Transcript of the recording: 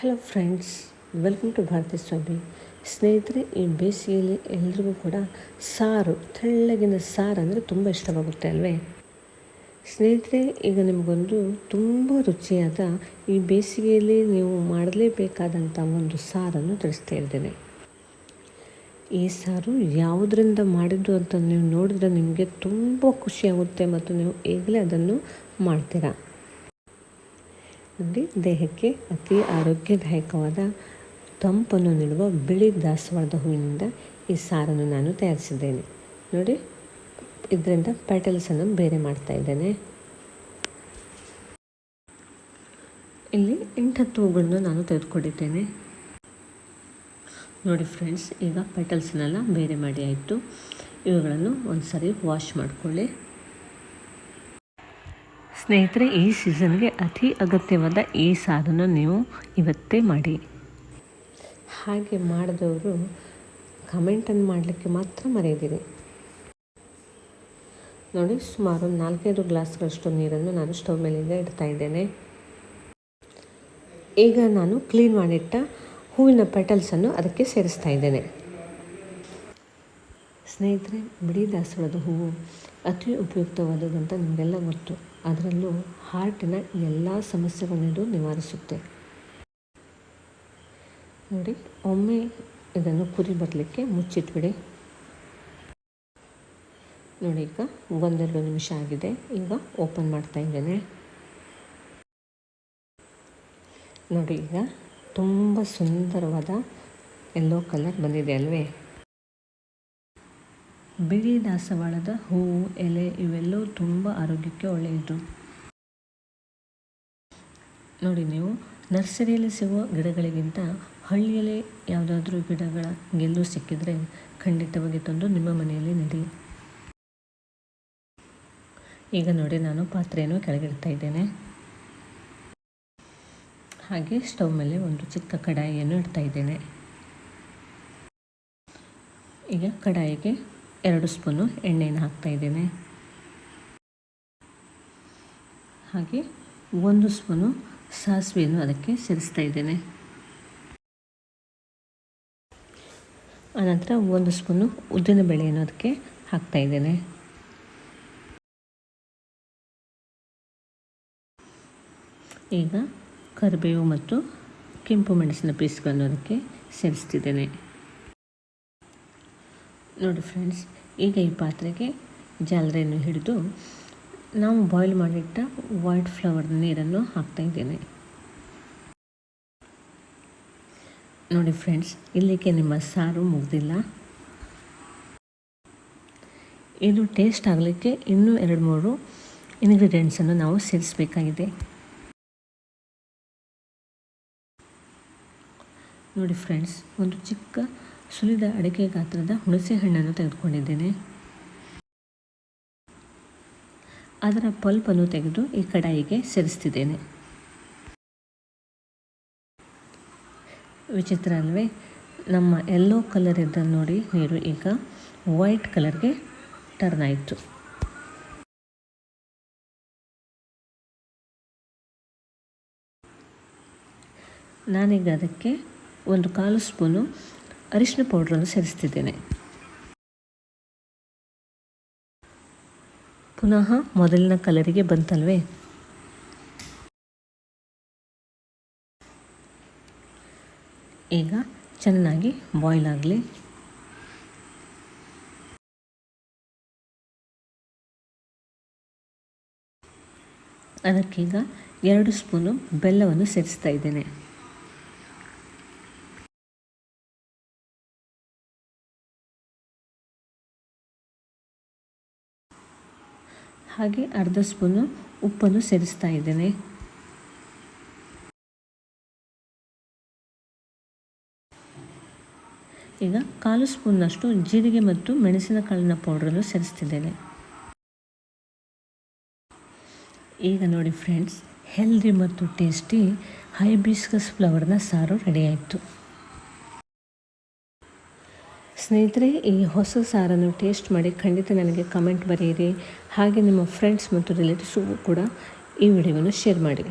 Hello friends welcome to Bharathi Swamy ಸ್ನೇಹಿತರೆ ಈ ಬೇಸಿಗೆಯಲ್ಲಿ ಎಲ್ರಿಗೂ ಕೂಡ ಸಾರು, ತೆಳ್ಳಗಿನ ಸಾರು ಅಂದರೆ ತುಂಬ ಇಷ್ಟವಾಗುತ್ತೆ ಅಲ್ವೇ? ಸ್ನೇಹಿತರೆ ಈಗ ನಿಮಗೊಂದು ತುಂಬ ರುಚಿಯಾದ ಈ ಬೇಸಿಗೆಯಲ್ಲಿ ನೀವು ಮಾಡಲೇಬೇಕಾದಂಥ ಒಂದು ಸಾರನ್ನು ತಿಳಿಸ್ತಾ ಇದ್ದೇನೆ. ಈ ಸಾರು ಯಾವುದರಿಂದ ಮಾಡಿದ್ದು ಅಂತ ನೀವು ನೋಡಿದ್ರೆ ನಿಮಗೆ ತುಂಬ ಖುಷಿಯಾಗುತ್ತೆ ಮತ್ತು ನೀವು ಈಗಲೇ ಅದನ್ನು ಮಾಡ್ತೀರಾ? ನೋಡಿ, ದೇಹಕ್ಕೆ ಅತಿ ಆರೋಗ್ಯದಾಯಕವಾದ ತಂಪನ್ನು ನೀಡುವ ಬಿಳಿ ದಾಸವಾಳದ ಹೂವಿನಿಂದ ಈ ಸಾರನ್ನು ನಾನು ತಯಾರಿಸಿದ್ದೇನೆ. ನೋಡಿ, ಇದರಿಂದ ಪೆಟಲ್ಸನ್ನು ಬೇರೆ ಮಾಡ್ತಾ ಇದ್ದೇನೆ. ಇಲ್ಲಿ ಎಂಟತ್ತು ಹೂಗಳನ್ನು ನಾನು ತೆಗೆದುಕೊಂಡಿದ್ದೇನೆ. ನೋಡಿ ಫ್ರೆಂಡ್ಸ್ ಈಗ ಪೆಟಲ್ಸ್ನೆಲ್ಲ ಬೇರೆ ಮಾಡಿ ಆಯಿತು. ಇವುಗಳನ್ನು ಒಂದು ಸರಿ ವಾಶ್ ಮಾಡಿಕೊಳ್ಳಿ. ಸ್ನೇಹಿತರೆ, ಈ ಸೀಸನ್ಗೆ ಅತಿ ಅಗತ್ಯವಾದ ಈ ಸಾರನ್ನು ನೀವು ಇವತ್ತೇ ಮಾಡಿ. ಹಾಗೆ ಮಾಡಿದವರು ಕಮೆಂಟನ್ನು ಮಾಡಲಿಕ್ಕೆ ಮಾತ್ರ ಮರೆಯದಿರಿ. ನೋಡಿ, ಸುಮಾರು ನಾಲ್ಕೈದು ಗ್ಲಾಸ್ಗಳಷ್ಟು ನೀರನ್ನು ನಾನು ಸ್ಟವ್ ಮೇಲಿಂದ ಇಡ್ತಾ ಇದ್ದೇನೆ. ಈಗ ನಾನು ಕ್ಲೀನ್ ಮಾಡಿಟ್ಟ ಹೂವಿನ ಪೆಟಲ್ಸನ್ನು ಅದಕ್ಕೆ ಸೇರಿಸ್ತಾ ಇದ್ದೇನೆ. ಸ್ನೇಹಿತರೆ ಬಿಡಿ ದಾಸವಾಳದ ಹೂವು ಅತಿ ಉಪಯುಕ್ತವಾದದಂತ ನಿಮಗೆಲ್ಲ ಗೊತ್ತು. ಅದರಲ್ಲೂ ಹಾರ್ಟಿನ ಎಲ್ಲ ಸಮಸ್ಯೆಗಳನ್ನಿದು ನಿವಾರಿಸುತ್ತೆ. ನೋಡಿ, ಒಮ್ಮೆ ಇದನ್ನು ಕುದಿ ಬರಲಿಕ್ಕೆ ಮುಚ್ಚಿಟ್ಬಿಡಿ. ನೋಡಿ ಈಗ ಒಂದೆರಡು ನಿಮಿಷ ಆಗಿದೆ. ಈಗ ಓಪನ್ ಮಾಡ್ತಾ ಇದ್ದೇನೆ. ನೋಡಿ ಈಗ ತುಂಬ ಸುಂದರವಾದ ಎಲ್ಲೋ ಕಲರ್ ಬಂದಿದೆ ಅಲ್ವೇ? ಬಿಳಿ ದಾಸವಾಳದ ಹೂವು, ಎಲೆ ಇವೆಲ್ಲವೂ ತುಂಬ ಆರೋಗ್ಯಕ್ಕೆ ಒಳ್ಳೆಯದು. ನೋಡಿ ನೀವು, ನರ್ಸರಿಯಲ್ಲಿ ಸಿಗುವ ಗಿಡಗಳಿಗಿಂತ ಹಳ್ಳಿಯಲ್ಲಿ ಯಾವುದಾದ್ರೂ ಗಿಡಗಳ ಗೆಲ್ಲು ಸಿಕ್ಕಿದರೆ ಖಂಡಿತವಾಗಿ ತಂದು ನಿಮ್ಮ ಮನೆಯಲ್ಲಿ ನೆಡಿ. ಈಗ ನೋಡಿ ನಾನು ಪಾತ್ರೆಯನ್ನು ಕೆಳಗಿಡ್ತಾ ಇದ್ದೇನೆ. ಹಾಗೆ ಸ್ಟವ್ ಮೇಲೆ ಒಂದು ಚಿಕ್ಕ ಕಡಾಯಿಯನ್ನು ಇಡ್ತಾ ಇದ್ದೇನೆ. ಈಗ ಕಡಾಯಿಗೆ ಎರಡು ಸ್ಪೂನು ಎಣ್ಣೆಯನ್ನು ಹಾಕ್ತಾ ಇದ್ದೇನೆ. ಹಾಗೆ ಒಂದು ಸ್ಪೂನು ಸಾಸಿವೆಯನ್ನು ಅದಕ್ಕೆ ಸೇರಿಸ್ತಾ ಇದ್ದೇನೆ. ಆನಂತರ ಒಂದು ಸ್ಪೂನು ಉದ್ದಿನ ಬೇಳೆಯನ್ನು ಅದಕ್ಕೆ ಹಾಕ್ತಾ ಇದ್ದೇನೆ. ಈಗ ಕರಿಬೇವು ಮತ್ತು ಕೆಂಪು ಮೆಣಸಿನ ಪೀಸ್ಗಳನ್ನು ಅದಕ್ಕೆ ಸೇರಿಸ್ತಿದ್ದೇನೆ. ನೋಡಿ ಫ್ರೆಂಡ್ಸ್ ಈಗ ಈ ಪಾತ್ರೆಗೆ ಜಾಲರಿಯನ್ನು ಹಿಡಿದು ನಾವು ಬಾಯ್ಲ್ ಮಾಡಿಟ್ಟ ವೈಟ್ ಫ್ಲವರ್ ನೀರನ್ನು ಹಾಕ್ತಾ ಇದ್ದೇನೆ. ನೋಡಿ ಫ್ರೆಂಡ್ಸ್ ಇಲ್ಲಿಗೆ ನಿಮ್ಮ ಸಾರು ಮುಗ್ದಿಲ್ಲ. ಇದು ಟೇಸ್ಟ್ ಆಗಲಿಕ್ಕೆ ಇನ್ನೂ ಎರಡು ಮೂರು ಇಂಗ್ರೀಡಿಯೆಂಟ್ಸನ್ನು ನಾವು ಸೇರಿಸಬೇಕಾಗಿದೆ. ನೋಡಿ ಫ್ರೆಂಡ್ಸ್ ಒಂದು ಚಿಕ್ಕ ಸುಲಿದ ಅಡಿಕೆ ಗಾತ್ರದ ಹುಣಸೆ ಹಣ್ಣನ್ನು ತೆಗೆದುಕೊಂಡಿದ್ದೇನೆ. ಅದರ ಪಲ್ಪನ್ನು ತೆಗೆದು ಈ ಕಡಾಯಿಗೆ ಸೇರಿಸ್ತಿದ್ದೇನೆ ವಿಚಿತ್ರ ಅಲ್ವೇ, ನಮ್ಮ ಎಲ್ಲೋ ಕಲರ್ ಇದ್ದನ್ನು ನೋಡಿ ನೀರು ಈಗ ವೈಟ್ ಕಲರ್ಗೆ ಟರ್ನ್ ಆಯಿತು. ನಾನೀಗ ಅದಕ್ಕೆ ಒಂದು ಕಾಲು ಸ್ಪೂನು ಅರಿಶಿನ ಪೌಡ್ರನ್ನು ಸೇರಿಸ್ತಿದ್ದೇನೆ. ಪುನಃ ಮೊದಲಿನ ಕಲರಿಗೆ ಬಂತಲ್ವೇ? ಈಗ ಚೆನ್ನಾಗಿ ಬಾಯ್ಲ್ ಆಗಲಿ. ಅದಕ್ಕೀಗ ಎರಡು ಸ್ಪೂನು ಬೆಲ್ಲವನ್ನು ಸೇರಿಸ್ತಾ ಇದ್ದೇನೆ. ಹಾಗೆ ಅರ್ಧ ಸ್ಪೂನು ಉಪ್ಪನ್ನು ಸೇರಿಸ್ತಾ ಇದ್ದೇನೆ. ಈಗ ಕಾಲು ಸ್ಪೂನ್ನಷ್ಟು ಜೀರಿಗೆ ಮತ್ತು ಮೆಣಸಿನಕಾಳಿನ ಪೌಡ್ರನ್ನು ಸೇರಿಸ್ತಿದ್ದೇನೆ. ಈಗ ನೋಡಿ ಫ್ರೆಂಡ್ಸ್ ಹೆಲ್ದಿ ಮತ್ತು ಟೇಸ್ಟಿ ಹೈಬಿಸ್ಕಸ್ ಫ್ಲವರ್ನ ಸಾರು ರೆಡಿಯಾಯಿತು ಸ್ನೇಹಿತರೆ, ಈ ಹೊಸ ಸಾರನ್ನು ಟೇಸ್ಟ್ ಮಾಡಿ ಖಂಡಿತ ನನಗೆ ಕಮೆಂಟ್ ಬರೆಯಿರಿ. ಹಾಗೆ ನಿಮ್ಮ ಫ್ರೆಂಡ್ಸ್ ಮತ್ತು ರಿಲೇಟಿವ್ಸ್ಗೂ ಕೂಡ ಈ ವಿಡಿಯೋವನ್ನು ಶೇರ್ ಮಾಡಿ.